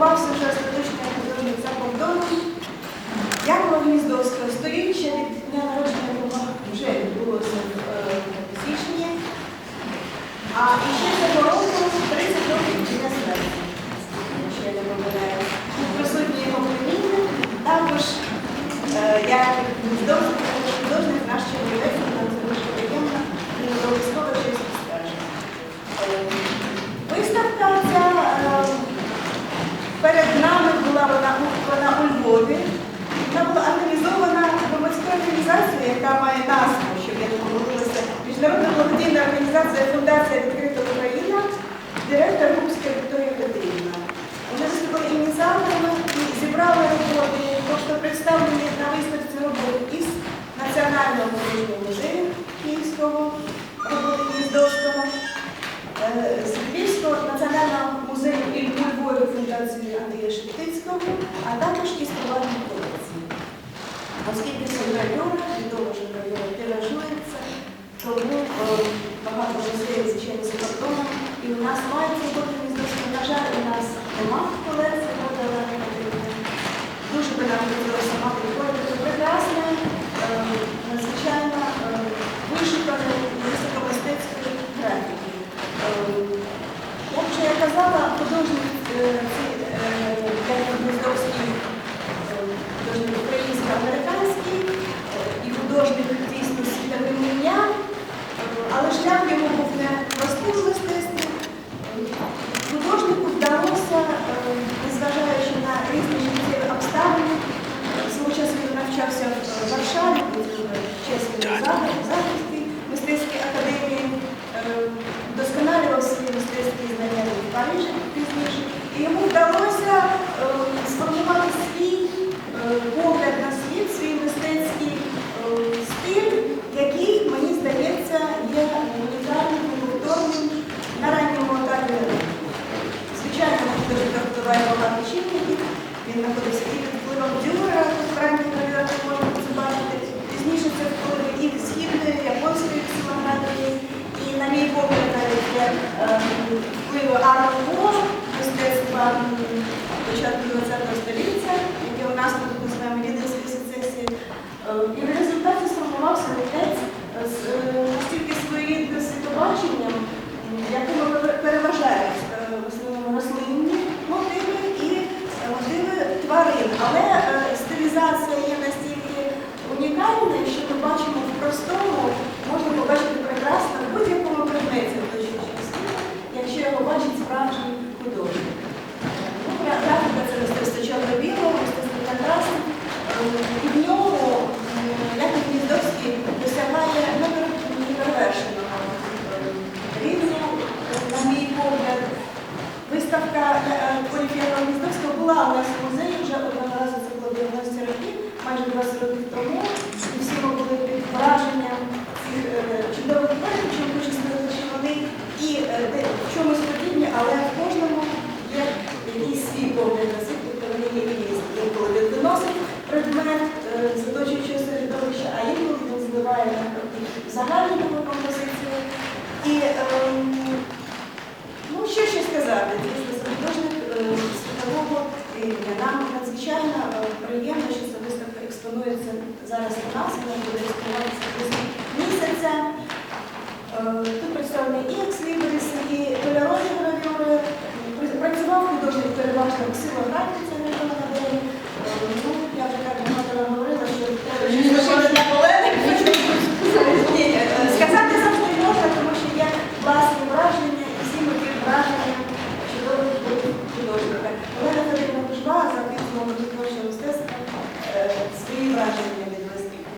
сформувався вже остаточний художник за кордоном. Якова Гніздовського сторіччя від дня народження вже відбулося е, в січні. Яка має назву, щоб я не помилилася, Міжнародна благодійна організація Фундація Відкрита Україна, директор Губська Вікторія Петрівна. Вони виступили ініціаторами і зібрали роботи, тобто представлені на виставці роботи із Національного музею Київського, роботи Гніздовського, е, з Львівського національного музею і у Львові фундації Андрія Шептицького, а також із колекції. Оскільки це гравюра, відомо, що гравюра тиражується, тому е, багато музеїв, звичайно, за кордоном. І у нас мають роботи міздовські. На жаль, у нас нема правда, але. Дуже би нам хотілося мати виходити прекрасне, е, надзвичайно е, вишукане високомистецької графіки. Е, Як вже я казала, художник е, ці, е, Леонід Гніздовський, е, художник українсько-американський е, і художник дійсно світовим ім'я, Е, але шлях йому був не простим в мистецтві. Е, Художнику вдалося, е, незважаючи на різні життєві обставини, е, свого часу він навчався в Варшаві, був в чеській захисті мистецькій академії, е, вдосконалював свої мистецькі І йому вдалося е, сформувати свій е, погляд на світ, свій мистецький е, стиль, який, мені здається, є унікальним, повторним на ранньому етапі. Звичайно, художника впливає багато чинників. Він знаходився під впливом Дюрера, тут в ранніх кандидатах можна це бачити. Пізніше це впливи і східної, японської ксилографії, і, на мій погляд, навіть є е, впливи мистецтва початку ХХ століття, яке у нас тут називаємо віденської сецесії. Е, І в результаті сформувався митець з е, настільки своєрідним світобаченням, м, якому переважають е, рослинні мотиви і мотиви тварин. Але стилізація є настільки унікальною, що ми бачимо в простому, Гніздовського була у нас в музеї вже одного разу, це було 90 років, майже 20 років тому. І всі ми були під враженням цих е, чудових творів, чому хочу сказати, що вони і е, де- в чомусь подібні, але в кожному є якийсь свій погляд на світ, тобто вони є різні. Інколи він виносить предмет е, з оточуючого середовища, а інколи він зливає навпаки в загальну таку композицію. І ем, Ну, що ще сказати, дійсно, це художник е, світового рівня. Нам надзвичайно е, приємно, що ця експонується зараз у нас, вона буде реєструватися місяця. Е, Тут представлений і